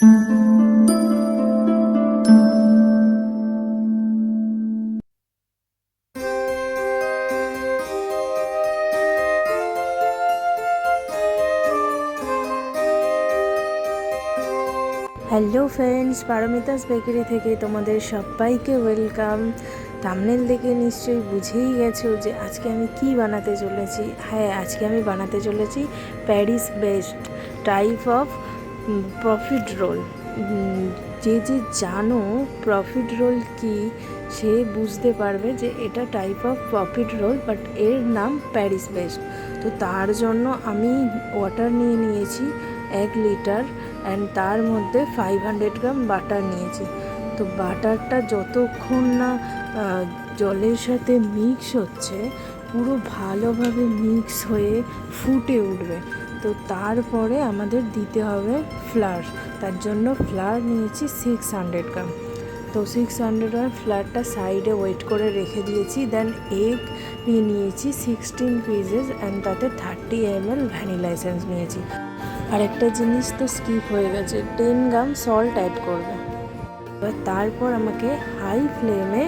Hello friends Paromita's bakery থেকে তোমাদের সবাইকে ওয়েলকাম থামনেল দেখে নিশ্চয়ই বুঝেই গেছো যে আজকে আমি কি বানাতে চলেছি। হ্যাঁ আজকে আমি বানাতে চলেছি Paris Brest type of profiterole যে যে জানো প্রফিট রোল কি, সে বুঝতে পারবে যে এটা type of profiterole but এর নাম প্যারিস বেস্ট তো তার জন্য আমি ওয়াটার নিয়ে নিয়েছি, এক লিটার অ্যান্ড তার মধ্যে ফাইভ হান্ড্রেড গ্রাম বাটার নিয়েছি। তো বাটারটা যতক্ষণ না জলের সাথে মিক্স হচ্ছে, পুরো ভালোভাবে মিক্স হয়ে ফুটে উঠবে। তো তারপরে আমাদের দিতে হবে ফ্লার। তার জন্য ফ্লার নিয়েছি সিক্স হান্ড্রেড গ্রাম তো সিক্স হান্ড্রেড গ্রাম ফ্লারটা সাইডে ওয়েট করে রেখে দিয়েছি। দেন এগ নিয়ে নিয়েছি সিক্সটিন পিসেস অ্যান্ড তাতে thirty M L vanilla essence নিয়েছি। আরেকটা জিনিস তো স্কিপ হয়ে গেছে টেন গ্রাম সল্ট অ্যাড করবে। এবার তারপর আমাকে হাই ফ্লেমে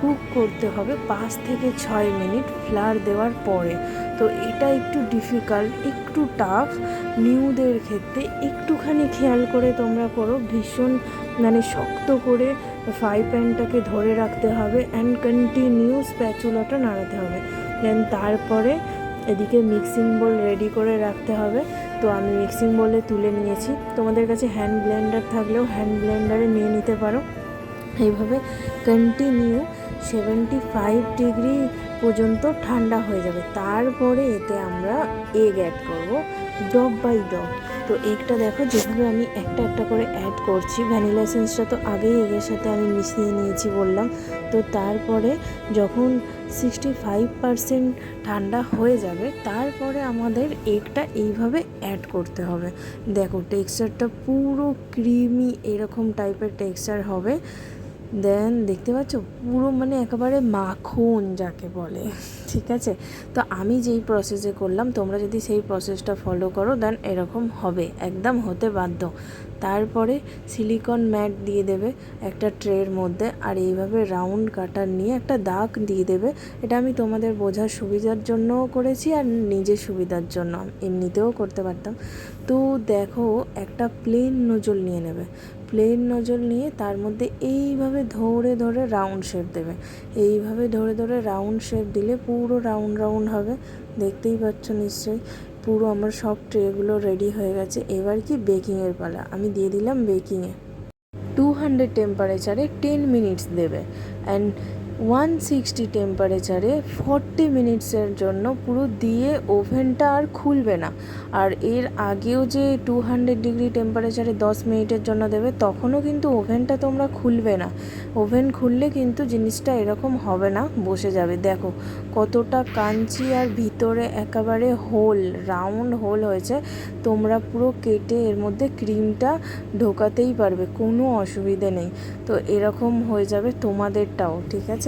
কুক করতে হবে পাঁচ থেকে ছয় মিনিট ফ্লার দেওয়ার পরে। তো এটা একটু ডিফিকাল্ট একটু টাফ নিউদের ক্ষেত্রে একটুখানি খেয়াল করে তোমরা করো, ভীষণ মানে শক্ত করে ফ্রাই প্যানটাকে ধরে রাখতে হবে অ্যান্ড কন্টিনিউ স্প্যাচুলাটা নাড়াতে হবে। দেন তারপরে এদিকে মিক্সিং বোল রেডি করে রাখতে হবে। তো আমি মিক্সিং বোলে তুলে নিয়েছি। তোমাদের কাছে হ্যান্ড ব্লেন্ডার থাকলেও হ্যান্ড ব্লেন্ডারে নিয়ে নিতে পারো। এইভাবে কন্টিনিউ সেভেন্টি ফাইভ ডিগ্রি পর্যন্ত ঠান্ডা হয়ে যাবে। তারপরে এতে আমরা এগ অ্যাড করব ডব বাই ডব তো এগটা দেখো, যেভাবে আমি একটা একটা করে অ্যাড করছি ভ্যানিলা এসেন্সটা তো আগেই এগের সাথে আমি মিশিয়ে নিয়েছি বললাম। তো তারপরে যখন সিক্সটি ফাইভ পারসেন্ট ঠান্ডা হয়ে যাবে, তারপরে আমাদের এগটা এইভাবে অ্যাড করতে হবে। দেখো টেক্সচারটা পুরো ক্রিমি এরকম টাইপের টেক্সচার হবে। দেন দেখতে পাচ্ছ? পুরো মানে একেবারে মাখন যাকে বলে। ঠিক আছে? তো আমি যেই প্রসেসে করলাম, তোমরা যদি সেই প্রসেসটা ফলো করো দেন এরকম হবে। একদম হতে বাধ্য। তারপরে সিলিকন ম্যাট দিয়ে দেবে একটা ট্রের মধ্যে আর এইভাবে রাউন্ড কাটার নিয়ে একটা দাগ দিয়ে দেবে। এটা আমি তোমাদের বোঝার সুবিধার জন্যও করেছি আর নিজের সুবিধার জন্য। এমনিতেও করতে পারতাম। তো দেখো, একটা প্লেন নজল নিয়ে নেবে। প্লেন নজল নিয়ে তার মধ্যে এইভাবে ধরে ধরে রাউন্ড শেপ দেবে। এইভাবে ধরে ধরে রাউন্ড শেপ দিলে পুরো রাউন্ড রাউন্ড হবে। দেখতেই পাচ্ছ নিশ্চয়ই, পুরো আমার সব ট্রেগুলো রেডি হয়ে গেছে। এবার কি বেকিংয়ের পালা? আমি দিয়ে দিলাম বেকিংয়ে টু হান্ড্রেড টেম্পারেচারে টেন মিনিটস দেবে। অ্যান্ড ওয়ান সিক্সটি টেম্পারেচারে ফর্টি মিনিটসের জন্য পুরো দিয়ে ওভেনটা আর খুলবে না। আর এর আগেও যে টু হান্ড্রেড ডিগ্রি টেম্পারেচারে দশ মিনিটের জন্য দেবে, তখনও কিন্তু ওভেনটা তোমরা খুলবে না। ওভেন খুললে কিন্তু জিনিসটা এরকম হবে না, বসে যাবে। দেখো, কতটা কাঞ্চি আর ভিতরে একেবারে হোল রাউন্ড হোল হয়েছে। তোমরা পুরো কেটে এর মধ্যে ক্রিমটা ঢোকাতেই পারবে, কোনো অসুবিধে নেই। তো এরকম হয়ে যাবে তোমাদেরটাও, ঠিক আছে?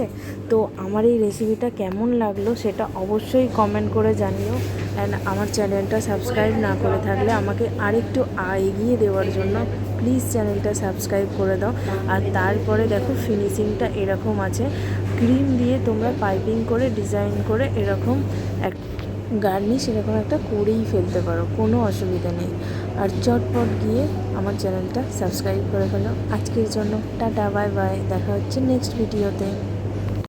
তো আমার এই রেসিপিটা কেমন লাগল সেটা অবশ্যই কমেন্ট করে জানিও। অ্যান্ড আমার চ্যানেলটা সাবস্ক্রাইব না করে থাকলে আমাকে আরেকটু এগিয়ে দেওয়ার জন্য প্লিজ চ্যানেলটা সাবস্ক্রাইব করে দাও। আর তারপরে দেখো ফিনিশিংটা এরকম আছে। ক্রিম দিয়ে তোমরা পাইপিং করে ডিজাইন করে এরকম এক গার্নিশ এরকম একটা করেই ফেলতে পারো, কোনো অসুবিধা নেই। আর চটপট গিয়ে আমার চ্যানেলটা সাবস্ক্রাইব করে ফেলো। আজকের জন্য টাটা বাই বাই দেখা হচ্ছে নেক্সট ভিডিওতে